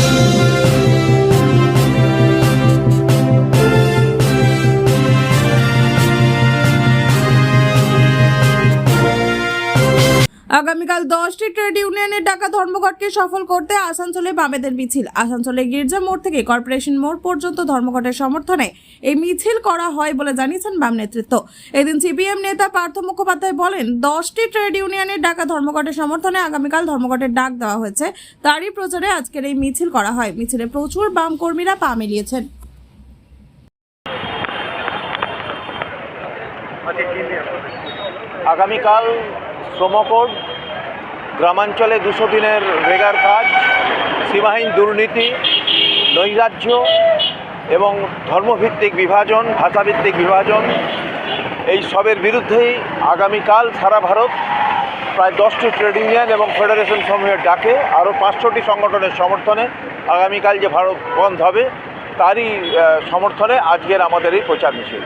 Thank you. আগামীকাল দশটি trade ইউনিয়নের ডাকা ধর্মঘটকে সফল করতে আসানসোলে বামেদের মিছিল। আসানসোলে গির্জা মোড় থেকে কর্পোরেশন মোড় পর্যন্ত ধর্মঘটের সমর্থনে এই মিছিল করা হয় বলে জানিয়েছেন বাম নেতৃত্ব। এদিন সিপিএম নেতা পার্থ মুখোপাধ্যায় বলেন, দশটি ট্রেড ইউনিয়নের ডাকা ধর্মঘটের সমর্থনে আগামীকাল ধর্মঘটের ডাক দেওয়া হয়েছে। তারই প্রচারে আজকের এই মিছিল করা হয়। মিছিলে প্রচুর বাম কর্মীরা পা মিলিয়েছেন। আগামীকাল শ্রমকোড, গ্রামাঞ্চলে দুশো দিনের রেগার কাজ, সীমাহীন দুর্নীতি, নৈরাজ্য এবং ধর্মভিত্তিক বিভাজন, ভাষাভিত্তিক বিভাজন, এই সবের বিরুদ্ধেই আগামীকাল সারা ভারত প্রায় দশটি ট্রেড ইউনিয়ন এবং ফেডারেশন সমূহের ডাকে আরও পাঁচশোটি সংগঠনের সমর্থনে আগামীকাল যে ভারত বন্ধ হবে, তারই সমর্থনে আজকের আমাদের এই প্রচার মিছিল।